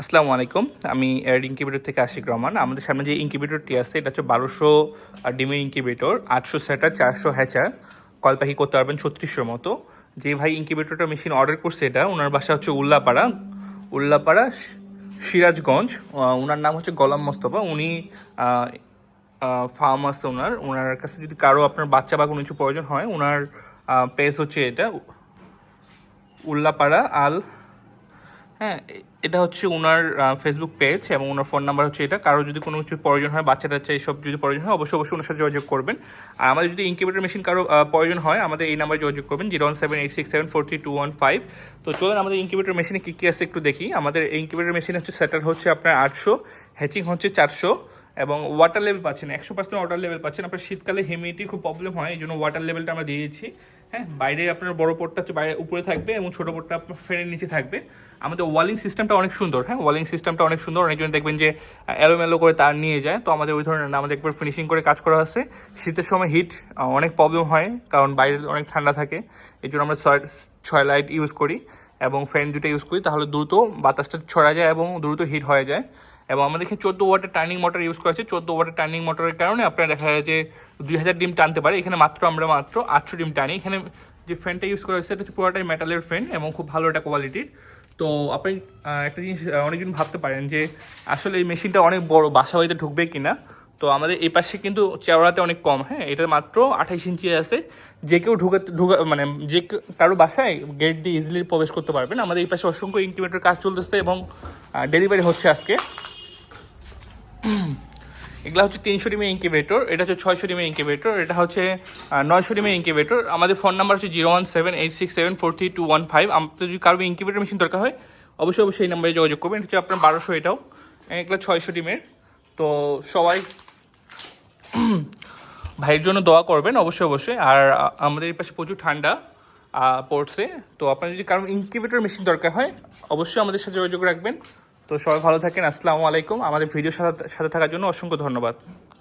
আসসালামু আলাইকুম। আমি এয়ার ইনকিউবেটর থেকে আশিক রহমান। আমাদের সামনে যে ইনকিউবেটরটি আছে, এটা হচ্ছে বারোশো ডিমের ইনকিউবেটর, আটশো সেটার চারশো হ্যাচার। কল পাখি করতে পারবেন ছত্রিশশোর মতো। যে ভাই ইনকিউবেটরটা মেশিন অর্ডার করছে এটা ওনার বাসা হচ্ছে উল্লাপাড়া। উল্লাপাড়া সিরাজগঞ্জ। ওনার নাম হচ্ছে গোলাম মোস্তফা। উনি ফার্ম আছে ওনার ওনার কাছে যদি কারও আপনার বাচ্চা বা কোনো কিছু প্রয়োজন হয় ওনার পেজ হচ্ছে এটা। উল্লাপাড়া আল হ্যাঁ এটা হচ্ছে ওনার ফেসবুক পেজ এবং ওনার ফোন নাম্বার হচ্ছে এটা। কারও যদি কোনো কিছু প্রয়োজন হয়, বাচ্চা টাচ্চা এইসব যদি প্রয়োজন হয়, অবশ্যই অবশ্যই ওনার সাথে যোগাযোগ করবেন। আর আমাদের যদি ইনকিউবেটর মেশিন কারও প্রয়োজন হয়, আমাদের এই নাম্বারে যোগাযোগ করবেন zero one seven eight six seven four three two one five তো চলুন, আমাদের ইনকিউবেটর মেশিনে কী কী আছে একটু দেখি। আমাদের ইনকিউবেটর মেশিন হচ্ছে সেটার হচ্ছে আপনার আটশো হ্যাচিং হচ্ছে চারশো এবং ওয়াটার লেভেল পাচ্ছেন। একশো পার্সেন্ট ওয়াটার লেভেল পাচ্ছেন। আপনার শীতকালে হিউমিডিটির খুব প্রবলেম হয় এই জন্য ওয়াটার লেভেলটা আমরা দিয়ে দিচ্ছি। হ্যাঁ বাইরে আপনার বড় পোর্টটা হচ্ছে বাইরে উপরে থাকবে এবং ছোট পোর্টটা আপনার ফ্যানের নিচে থাকবে। আমাদের ওয়ালিং সিস্টেমটা অনেক সুন্দর হ্যাঁ ওয়ালিং সিস্টেমটা অনেক সুন্দর। অনেকজন দেখবেন যে অ্যালোমেলো করে তার নিয়ে যায়। তো আমাদের ওই ধরনের না, আমাদের একবার ফিনিশিং করে কাজ করা আছে। শীতের সময় হিট অনেক প্রবলেম হয়, কারণ বাইরে অনেক ঠান্ডা থাকে। এই জন্য আমরা ছয় ছয় লাইট ইউজ করি। এবং ফ্যান দুটো ইউজ করি তাহলে দ্রুত বাতাসটা ছড়া যায় এবং দ্রুত হিট হয়ে যায়। এবং আমাদের এখানে চোদ্দ ওয়াটের টার্নিং মোটর ইউজ করা আছে। চোদ্দ ওয়াটের টার্নিং মোটরের কারণে আপনার দেখা যায় যে দুই হাজার ডিম টানতে পারে। এখানে মাত্র আমরা মাত্র আটশো ডিম টানি। এখানে যে ফ্যানটা ইউজ করা হয়েছে এটা হচ্ছে পুরোটাই মেটালের ফ্যান এবং খুব ভালো একটা কোয়ালিটির তো আপনি একটা জিনিস আহ, অনেকজন ভাবতে পারেন যে আসলে এই মেশিনটা অনেক বড় বাসা বাড়িতে ঢুকবে কিনা। তো আমাদের এই পাশে কিন্তু চেওড়াতে অনেক কম হ্যাঁ? এটার মাত্র আঠাইশ ইঞ্চি আছে। যে কেউ ঢুকে ঢুকা মানে যে কারও বাসায় গেট দিয়ে ইজিলি প্রবেশ করতে পারবেন। আমাদের এই পাশে অসংখ্য ইনকিউবেটর কাজ চলতেছে এবং ডেলিভারি হচ্ছে আজকে। এগুলো হচ্ছে তিনশো ডিমের ইনকিউবেটর এটা হচ্ছে ছয়শো ডিমের ইনকিউবেটর এটা হচ্ছে নয়শো ডিমের ইনকিউবেটর আমাদের ফোন নাম্বার হচ্ছে zero one seven eight six seven four three two one five আপনার যদি কারও ইনকিউবেটর মেশিন দরকার হয়, অবশ্যই অবশ্যই এই নাম্বারে যোগাযোগ করবেন। এটা হচ্ছে আপনার বারোশো এটাও। এগুলো ছয়শো ডিমের। তো সবাই ভাইয়ের জন্য দোয়া করবেন, অবশ্যই অবশ্যই। আর আমাদের পাশে প্রচুর ঠান্ডা পড়ছে। তো আপনার যদি কারণ ইনকিউবেটর মেশিন দরকার হয়, অবশ্যই আমাদের সাথে যোগাযোগ রাখবেন। তো সবাই ভালো থাকেন, আসসালামু আলাইকুম। আমাদের ভিডিও সাথে সাথে থাকার জন্য অসংখ্য ধন্যবাদ।